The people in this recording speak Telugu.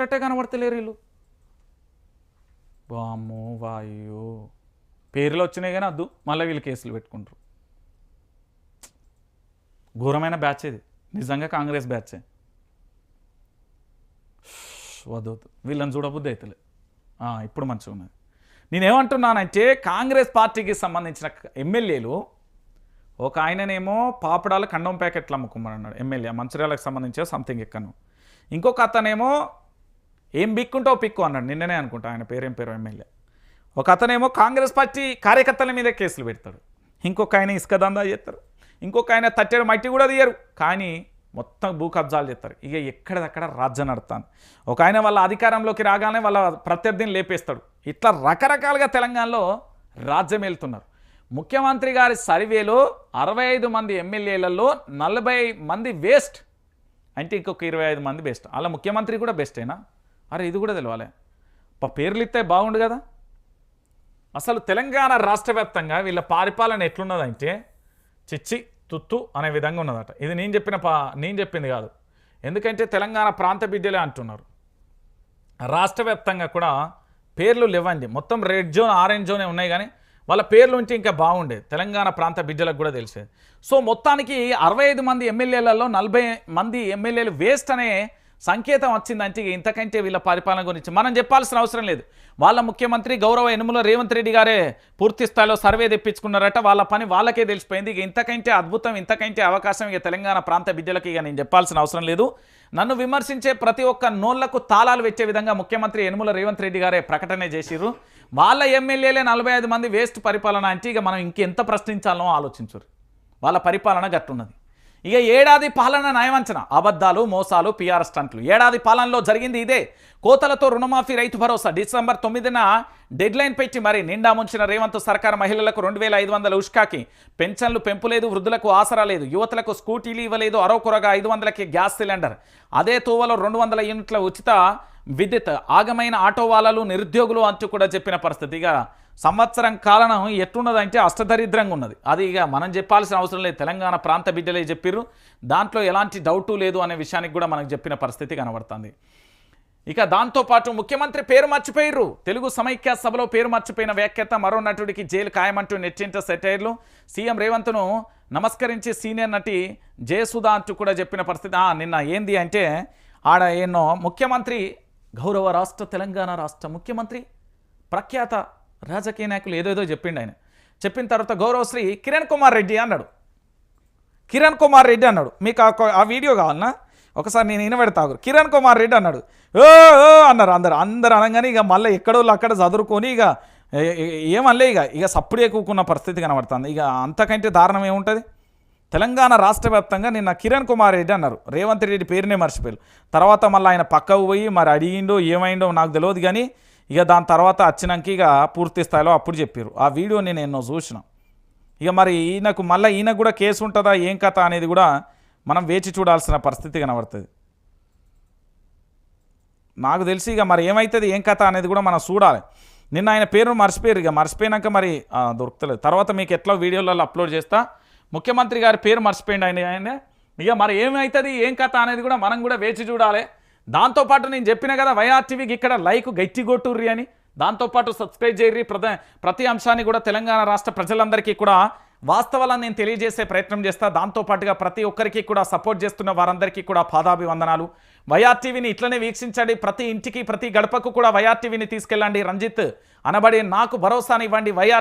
చేసినట్టే కనబడతలేరు వీళ్ళు. బామ్మో వాయో పేర్లు వచ్చినాయి కానీ వద్దు మళ్ళీ వీళ్ళు కేసులు పెట్టుకుంటారు. ఘోరమైన బ్యాచ్ ఇది. నిజంగా కాంగ్రెస్ బ్యాచే. వద్దు వద్దు. వీళ్ళని చూడబుద్ధి అవుతలే ఆ, ఇప్పుడు మంచిగా ఉన్నది. నేనేమంటున్నానంటే కాంగ్రెస్ పార్టీకి సంబంధించిన ఎమ్మెల్యేలు ఒక ఆయననేమో పాపడాల కండం ప్యాకెట్లు అమ్ముకోమన్నాడు ఎమ్మెల్యే మంచిర్యాలకు సంబంధించి సంథింగ్ ఎక్కను. ఇంకొక అతనేమో ఏం బిక్కుంటావు పిక్కు అన్నాడు. నిన్ననే అనుకుంటా ఆయన పేరేం పేరు ఎమ్మెల్యే. ఒక అతనేమో కాంగ్రెస్ పార్టీ కార్యకర్తల మీద కేసులు పెడతాడు. ఇంకొక ఆయన ఇసుక దందా చేస్తారు. ఇంకొక ఆయన తట్టెడు మట్టి కూడా తీయరు. కానీ మొత్తం భూ కబ్జాలు చేస్తారు. ఇక ఎక్కడిదక్కడ రాజ్యం నడుతాను ఒక ఆయన వాళ్ళ అధికారంలోకి రాగానే వాళ్ళ ప్రత్యర్థిని లేపేస్తాడు. ఇట్లా రకరకాలుగా తెలంగాణలో రాజ్యం వెళ్తున్నారు ముఖ్యమంత్రి గారి సర్వేలో అరవై ఐదు మంది ఎమ్మెల్యేలలో నలభై మంది వేస్ట్. అంటే ఇంకొక ఇరవై ఐదు మంది బెస్ట్. అలా ముఖ్యమంత్రి కూడా బెస్టేనా? అరే ఇది కూడా తెలవాలి. పేర్లు ఇస్తే బాగుండు కదా. అసలు తెలంగాణ రాష్ట్ర వ్యాప్తంగా వీళ్ళ పరిపాలన ఎట్లున్నదంటే చిచ్చి తుత్తు అనే విధంగా ఉన్నదట. ఇది నేను చెప్పిన పా నేను చెప్పింది కాదు. ఎందుకంటే తెలంగాణ ప్రాంత బిడ్డలే అంటున్నారు. రాష్ట్ర వ్యాప్తంగా కూడా పేర్లు లేవండి. మొత్తం రెడ్ జోన్ ఆరెంజ్ జోనే ఉన్నాయి కానీ వాళ్ళ పేర్లు ఉంటే ఇంకా బాగుండేది. తెలంగాణ ప్రాంత బిడ్డలకు కూడా తెలిసేది. సో మొత్తానికి అరవై ఐదు మంది ఎమ్మెల్యేలలో నలభై మంది ఎమ్మెల్యేలు వేస్ట్ అనే సంకేతం వచ్చిందంటే ఇక ఇంతకంటే వీళ్ళ పరిపాలన గురించి మనం చెప్పాల్సిన అవసరం లేదు. వాళ్ళ ముఖ్యమంత్రి గౌరవ ఎనుముల రేవంత్ రెడ్డి గారే పూర్తి స్థాయిలో సర్వే తెప్పించుకున్నారట. వాళ్ళ పని వాళ్ళకే తెలిసిపోయింది. ఇక ఇంతకంటే అద్భుతం ఇంతకంటే అవకాశం ఇక తెలంగాణ ప్రాంత బిడ్డలకి ఇక నేను చెప్పాల్సిన అవసరం లేదు. నన్ను విమర్శించే ప్రతి ఒక్క నోళ్ళకు తాళాలు వచ్చే విధంగా ముఖ్యమంత్రి యనుమల రేవంత్ రెడ్డి గారే ప్రకటన చేసిరు వాళ్ళ ఎమ్మెల్యేలే నలభై ఐదు మంది వేస్ట్ పరిపాలన అంటే ఇక మనం ఇంకెంత ప్రశ్నించాలనో ఆలోచించురు. వాళ్ళ పరిపాలన గట్టున్నది. ఇక ఏడాది పాలన నయవంచన అబద్ధాలు మోసాలు పిఆర్ స్టంట్లు. ఏడాది పాలనలో జరిగింది ఇదే. కోతలతో రుణమాఫీ రైతు భరోసా. డిసెంబర్ తొమ్మిదిన డెడ్ లైన్ పెట్టి మరి నిండా ముంచిన రేవంత్ సర్కార్ మహిళలకు రెండు వేల ఐదు వందల ఉష్కాకి. పెన్షన్లు పెంపులేదు వృద్ధులకు ఆసరా లేదు యువతలకు స్కూటీలు ఇవ్వలేదు అరవకొరగా ఐదు వందలకి గ్యాస్ సిలిండర్. అదే తూవలో రెండు వందల యూనిట్ల ఉచిత విద్యుత్. ఆగమైన ఆటో వాళ్ళలు నిరుద్యోగులు అంటూ కూడా చెప్పిన పరిస్థితిగా సంవత్సరం కాలం ఎట్లున్నదంటే అష్టదరిద్రంగా ఉన్నది. అది ఇక మనం చెప్పాల్సిన అవసరం లేదు. తెలంగాణ ప్రాంత బిడ్డలే చెప్పిర్రు. దాంట్లో ఎలాంటి డౌటు లేదు అనే విషయానికి కూడా మనకు చెప్పిన పరిస్థితి కనబడుతుంది. ఇక దాంతోపాటు ముఖ్యమంత్రి పేరు మర్చిపోయిర్రు. తెలుగు సమైక్య సభలో పేరు మర్చిపోయిన వ్యాఖ్యత మరో నటుడికి జైలు ఖాయమంటూ నెట్టింట సెటైర్లు. సీఎం రేవంత్ను నమస్కరించి సీనియర్ నటి జయసుధా అంటూ కూడా చెప్పిన పరిస్థితి. నిన్న ఏంది అంటే ఆడ ఎన్నో ముఖ్యమంత్రి గౌరవ రాష్ట్ర తెలంగాణ రాష్ట్ర ముఖ్యమంత్రి ప్రఖ్యాత రాజకీయ నాయకులు ఏదేదో చెప్పిండు ఆయన. చెప్పిన తర్వాత గౌరవశ్రీ కిరణ్ కుమార్ రెడ్డి అన్నాడు. కిరణ్ కుమార్ రెడ్డి అన్నాడు. మీకు ఆ కొ- ఆ వీడియో కావాలన్నా ఒకసారి నేను వినబెడతాగు కిరణ్ కుమార్ రెడ్డి అన్నాడు. ఓ అన్నారు. అందరు అందరు అనగానే ఇక మళ్ళీ ఎక్కడోళ్ళు అక్కడ చదువుకొని ఇక ఏమనలే ఇక. ఇక సప్పుడే కూకున్న పరిస్థితి కనబడుతుంది. ఇక అంతకంటే దారుణం ఏముంటుంది? తెలంగాణ రాష్ట్ర వ్యాప్తంగా నిన్న కిరణ్ కుమార్ రెడ్డి అన్నారు. రేవంత్ రెడ్డి పేరునే మర్చిపోయారు. తర్వాత మళ్ళీ ఆయన పక్కకు పోయి మరి అడిగిండో ఏమైందో నాకు తెలియదు కానీ ఇక దాని తర్వాత వచ్చినాక ఇక పూర్తి స్థాయిలో అప్పుడు చెప్పారు ఆ వీడియో నేను ఎన్నో చూసిన. ఇక మరి ఈయనకు మళ్ళీ ఈయనకు కూడా కేసు ఉంటుందా ఏం కథ అనేది కూడా మనం వేచి చూడాల్సిన పరిస్థితి కనబడుతుంది. నాకు తెలిసి ఇక మరి ఏమవుతుంది ఏం కథ అనేది కూడా మనం చూడాలి. నిన్న ఆయన పేరు మర్చిపోయారు ఇక. మర్చిపోయినాక మరి దొరుకుతలేదు. తర్వాత మీకు ఎట్లా వీడియోలలో అప్లోడ్ చేస్తా. ముఖ్యమంత్రి గారి పేరు మర్చిపోయింది ఆయన ఆయన. ఇక మరి ఏమవుతుంది ఏం కథ అనేది కూడా మనం కూడా వేచి చూడాలి. దాంతోపాటు నేను చెప్పిన కదా వైఆర్టీవీకి ఇక్కడ లైక్ గట్టి కొట్టుర్రి అని దాంతోపాటు సబ్స్క్రైబ్ చేయర్రి ప్రతి ప్రతి అంశాన్ని కూడా తెలంగాణ రాష్ట్ర ప్రజలందరికీ కూడా వాస్తవాలను నేను తెలియజేసే ప్రయత్నం చేస్తా. దాంతోపాటుగా ప్రతి ఒక్కరికి కూడా సపోర్ట్ చేస్తున్న వారందరికీ కూడా పాదాభివందనాలు. వైఆర్టీవీని ఇట్లనే వీక్షించండి. ప్రతి ఇంటికి ప్రతి గడపకు కూడా వైఆర్టీవీని తీసుకెళ్ళండి. రంజిత్ అనబడి నాకు భరోసానివ్వండి. వైఆర్